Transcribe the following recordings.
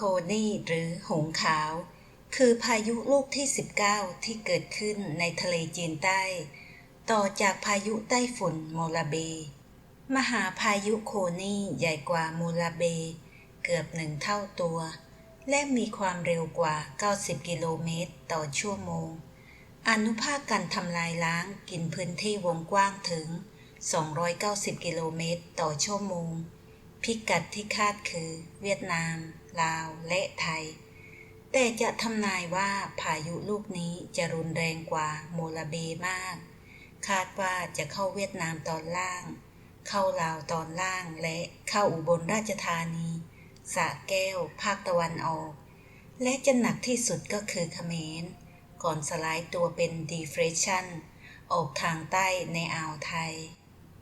โคนี่หรือหงขาว คือพายุลูกที่ 19 ที่เกิดขึ้นในทะเลจีนใต้ ต่อจากพายุไต้ฝุ่นโมลาเบ มหาพายุโคนี่ใหญ่กว่าโมลาเบ เกือบหนึ่งเท่าตัว และมีความเร็วกว่า 90 กิโลเมตรต่อชั่วโมง อนุภาคการทำลายล้างกินพื้นที่วงกว้างถึง 290 กิโลเมตรต่อชั่วโมงพิกัดที่คาดคือเวียดนาม ลาว และไทย แต่จะทำนายว่าพายุลูกนี้จะรุนแรงกว่าโมลาเบมาก คาดว่าจะเข้าเวียดนามตอนล่าง เข้าลาวตอนล่างและเข้าอุบลราชธานีสะแก้ว ภาคตะวันออก และจะหนักที่สุดก็คือเขมร ก่อนสลายตัวเป็น depression ออกทางใต้ในอ่าวไทย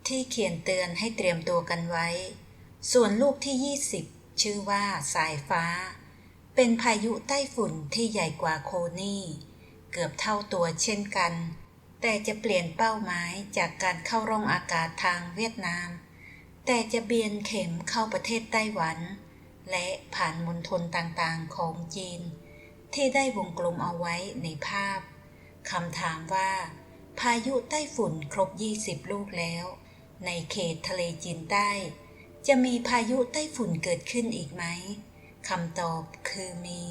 ที่เขียนเตือนให้เตรียมตัวกันไว้ ส่วนลูกที่ 20 ชื่อว่าสายฟ้า เป็นพายุใต้ฝุ่นที่ใหญ่กว่าโคนี่ เกือบเท่าตัวเช่นกัน แต่จะเปลี่ยนเป้าหมายจากการเข้าร่องอากาศทางเวียดนาม แต่จะเบียนเข็มเข้าประเทศไต้หวัน และผ่านมณฑลต่างๆของจีน ที่ได้วงกลมเอาไว้ในภาพคำถามว่า พายุไต้ฝุ่นครบ 20 ลูกแล้ว ในเขตทะเลจีนใต้ จะมีพายุไต้ฝุ่นเกิดขึ้นอีกไหมคำตอบคือมี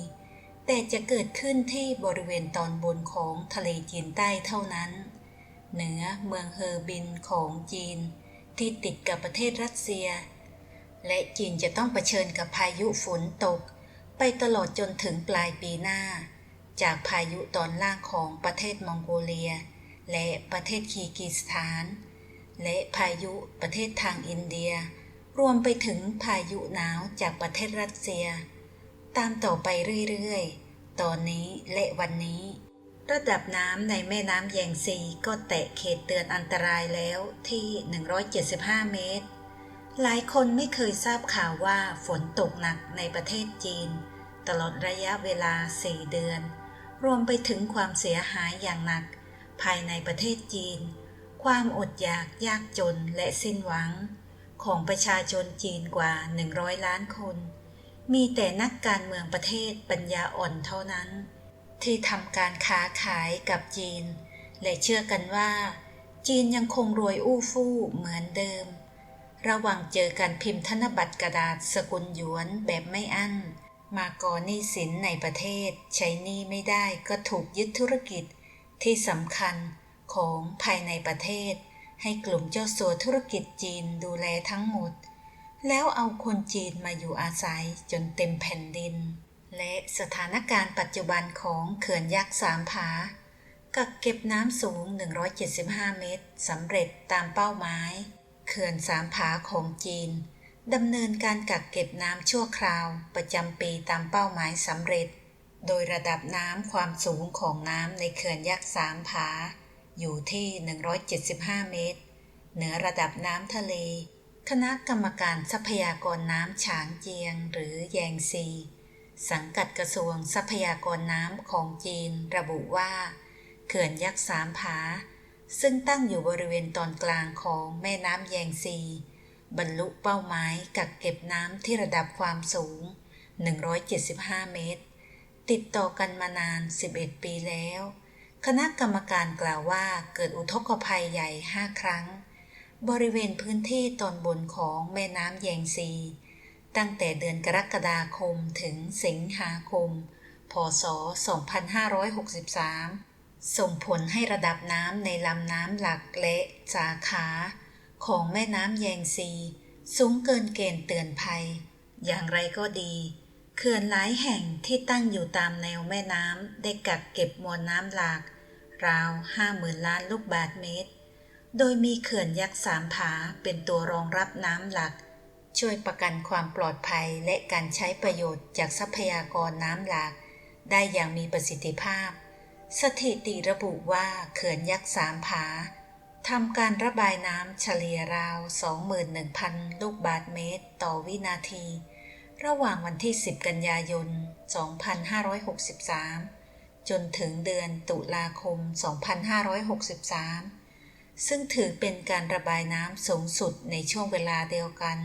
แต่จะเกิดขึ้นที่บริเวณตอนบนของทะเลจีนใต้เท่านั้น เหนือเมืองเฮอร์บินของจีน ที่ติดกับประเทศรัสเซีย และจีนจะต้องเผชิญกับพายุฝนตก ไปตลอดจนถึงปลายปีหน้า จากพายุตอนล่างของประเทศมองโกเลีย และประเทศคีร์กิสถาน และพายุประเทศทางอินเดีย รวมไปถึงพายุหนาวจากประเทศรัสเซีย ตามต่อไปเรื่อยๆ ตอนนี้และวันนี้ ระดับน้ำในแม่น้ำแยงซีก็แตะเขตเตือนอันตรายแล้วที่ 175 เมตร หลายคนไม่เคยทราบข่าวว่าฝนตกหนักในประเทศจีน ตลอดระยะเวลา 4 เดือน รวมไปถึงความเสียหายอย่างหนัก ภายในประเทศจีน ความอดอยากยากจนและสิ้นหวัง ของประชาชนจีนกว่า 100 ล้านคน มีแต่นักการเมืองประเทศปัญญาอ่อนเท่านั้น ที่ทำการค้าขายกับจีน และเชื่อกันว่า จีนยังคงรวยอู้ฟู่เหมือนเดิม ระหว่างเจอการพิมพ์ธนบัตรกระดาษสกุลหยวนแบบไม่อั้น มาก่อหนี้สินในประเทศ ใช้หนี้ไม่ได้ก็ถูกยึดธุรกิจที่สำคัญของภายในประเทศ ให้กลุ่มเจ้าสัวธุรกิจจีนดูแลทั้งหมด แล้วเอาคนจีนมาอยู่อาศัยจนเต็มแผ่นดิน และสถานการณ์ปัจจุบันของเขื่อนยักษ์สามผา กักเก็บน้ำสูง 175 เมตรสำเร็จตามเป้าหมาย เขื่อนสามผาของจีนดำเนินการกักเก็บน้ำชั่วคราวประจำปีตามเป้าหมายสำเร็จ โดยระดับน้ำความสูงของน้ำในเขื่อนยักษ์สามผา อยู่ที่ 175 เมตร เหนือระดับน้ำทะเล คณะกรรมการทรัพยากรน้ำฉางเจียงหรือแยงซี สังกัดกระทรวงทรัพยากรน้ำของจีนระบุว่า เขื่อนยักษ์สามผา ซึ่งตั้งอยู่บริเวณตอนกลางของแม่น้ำแยงซี บรรลุเป้าหมายกักเก็บน้ำที่ระดับความสูง 175 เมตร ติดต่อกันมานาน 11 ปีแล้ว คณะกรรมการกล่าวว่าเกิดอุทกภัยใหญ่5ครั้ง บริเวณพื้นที่ตอนบนของแม่น้ำแยงซี ตั้งแต่เดือนกรกฎาคมถึงสิงหาคม พศ 2563 ส่งผลให้ระดับน้ำในลำน้ำหลักและสาขาของแม่น้ำแยงซี สูงเกินเกณฑ์เตือนภัย อย่างไรก็ดีเขื่อนหลายแห่งที่ตั้งอยู่ตามแนวแม่น้ำได้กักเก็บมวลน้ำหลาก ราว50,000ล้านลูกบาศก์เมตร โดยมีเขื่อนยักษ์สามผาเป็นตัวรองรับน้ำหลัก ช่วยประกันความปลอดภัยและการใช้ประโยชน์จากทรัพยากรน้ำหลาก ได้อย่างมีประสิทธิภาพ สถิติระบุว่าเขื่อนยักษ์สามผาทำการระบายน้ำเฉลี่ยราว 21,000 ลูกบาศก์เมตร ต่อวินาที ระหว่างวันที่ 10 กันยายน 2563 จนถึงเดือนตุลาคม 2563 ซึ่งถือเป็นการระบายน้ำสูงสุดในช่วงเวลาเดียวกัน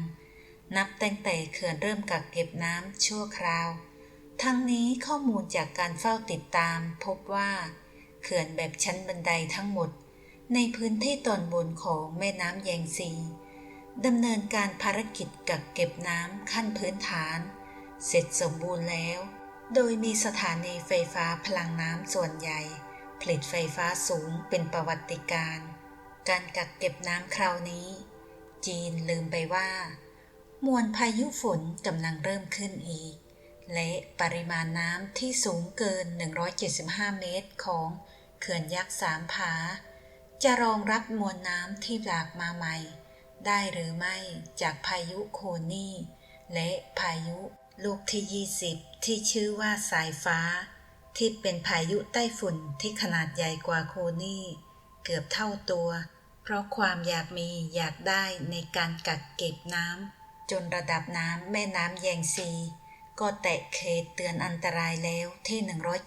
นับตั้งแต่เขื่อนเริ่มกักเก็บน้ำชั่วคราว ทั้งนี้ข้อมูลจากการเฝ้าติดตามพบว่าเขื่อนแบบชั้นบันไดทั้งหมด ในพื้นที่ตอนบนของแม่น้ำแยงซีดำเนินการภารกิจกักเก็บน้ำขั้นพื้นฐาน เสร็จสมบูรณ์แล้ว โดยมีสถานีไฟฟ้าพลังน้ำส่วนใหญ่ ผลิตไฟฟ้าสูงเป็นประวัติการณ์การกักเก็บน้ำคราวนี้ จีนลืมไปว่า มวลพายุฝนกำลังเริ่มขึ้นอีก และปริมาณน้ำที่สูงเกิน 175 เมตรของเขื่อนยักษ์สามผา จะรองรับมวลน้ำที่หลากมาใหม่ ได้หรือไม่จากพายุโคนี่และพายุ ลูกที่ 20 ที่ชื่อว่าสายฟ้า ที่เป็นพายุใต้ฝุ่นที่ขนาดใหญ่กว่าโคนี่ เกือบเท่าตัว เพราะความอยากมีอยากได้ในการกักเก็บน้ำจนระดับน้ำแม่น้ำแยงซี ก็แตะเขตเตือนอันตรายแล้วที่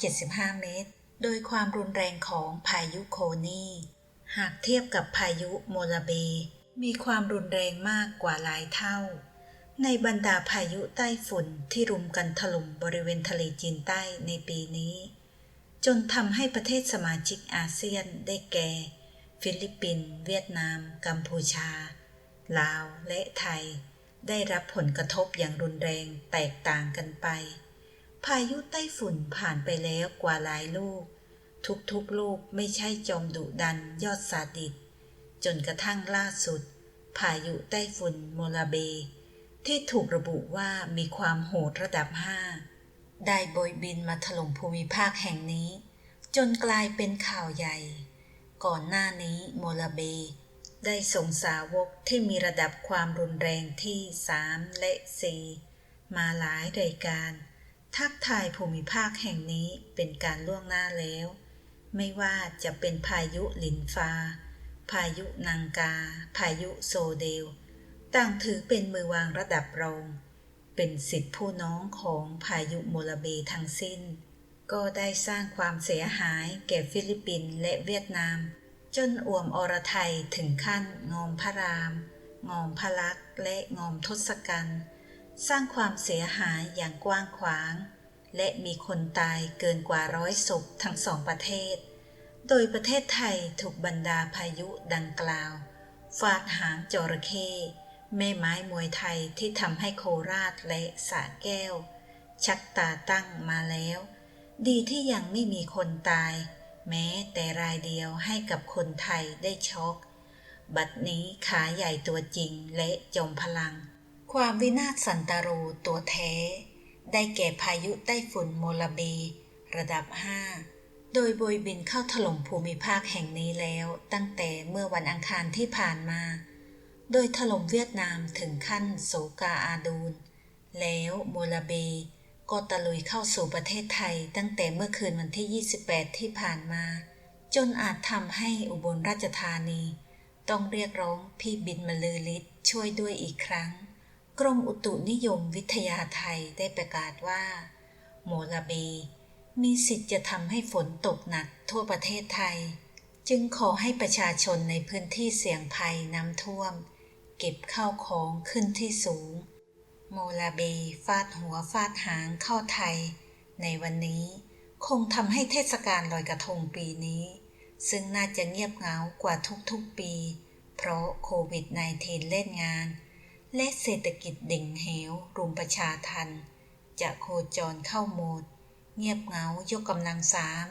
175 เมตร โดยความรุนแรงของพายุโคนี่ หากเทียบกับพายุโมลาเบ มีความรุนแรงมากกว่าหลายเท่า ในบรรดาพายุใต้ฝุ่นที่รุมกันถล่มบริเวณทะเลจีนใต้ในปีนี้ จนทำให้ประเทศสมาชิกอาเซียนได้แก่ ฟิลิปปินส์เวียดนาม กัมพูชา ลาว และไทย ได้รับผลกระทบอย่างรุนแรงแตกต่างกันไป พายุไต้ฝุ่นผ่านไปแล้วกว่าหลายลูก ทุกๆลูกไม่ใช่จอมดุดันยอดซาดิสจนกระทั่งล่าสุด พายุไต้ฝุ่นโมลาเบ ที่ถูกระบุว่ามีความโหดระดับ 5 ได้โบยบินมาถล่มภูมิภาคแห่งนี้ จนกลายเป็นข่าวใหญ่ ก่อนหน้านี้โมลาเบ ได้ส่งสาวกที่มีระดับความรุนแรงที่ 3 และ 4 มาหลายรายการ ทักทายภูมิภาคแห่งนี้เป็นการล่วงหน้าแล้ว ไม่ว่าจะเป็นพายุลินฟาพายุนังกา พายุโซเดล ต่างถือเป็นมือวางระดับรอง เป็นสิทธิผู้น้องของพายุโมลาเบทั้งสิ้น ก็ได้สร้างความเสียหายแก่ฟิลิปปินส์และเวียดนาม จนอ่วมอรไทยถึงขั้นงอมพระราม งอมพระลักษ์และงอมทศกัณฐ์สร้างความเสียหายอย่างกว้างขวาง และมีคนตายเกินกว่าร้อยศพทั้งสองประเทศ โดยประเทศไทยถูกบรรดาพายุดังกล่าว ฟาดหางจระเข้ แม่ไม้มวยไทยที่ทำให้โคราชและสระแก้ว ชักตาตั้งมาแล้ว ดีที่ยังไม่มีคนตาย แม้แต่รายเดียวให้กับคนไทยได้ช็อกบัดนี้ขาใหญ่ตัวจริงและจมพลัง ความวินาศสันตโรตัวแท้ ได้แก่พายุไต้ฝุ่นโมลาเบระดับ 5 โดยบยบินเข้าถล่มภูมิภาคแห่งนี้แล้วตั้งแต่เมื่อวันอังคารที่ผ่านมา โดยถล่มเวียดนามถึงขั้นโศกาอาดูน แล้วโมลาเบก็ตะลุยเข้าสู่ประเทศไทยตั้งแต่เมื่อคืนวันที่ 28 ที่ผ่านมา จนอาจทำให้อุบลราชธานี ต้องเรียกร้องพี่บินมาลือฤทธิ์ช่วยด้วยอีกครั้ง กรมอุตุนิยมวิทยาไทยได้ประกาศว่า โมลาเบ มีสิทธิ์จะทำให้ฝนตกหนักทั่วประเทศไทย จึงขอให้ประชาชนในพื้นที่เสี่ยงภัยน้ำท่วม เก็บข้าวของขึ้นที่สูง โมลาเบฟาดหัวฟาดหางเข้าไทย ในวันนี้คงทำให้เทศกาลลอยกระทงปีนี้ ซึ่งน่าจะเงียบเหงากว่าทุกๆปี เพราะโควิด -19 เล่นงาน และเศรษฐกิจดิ่งเหวรุมประชาทัน จะโคจรเข้าโหมด เงียบเหงายกกำลังสาม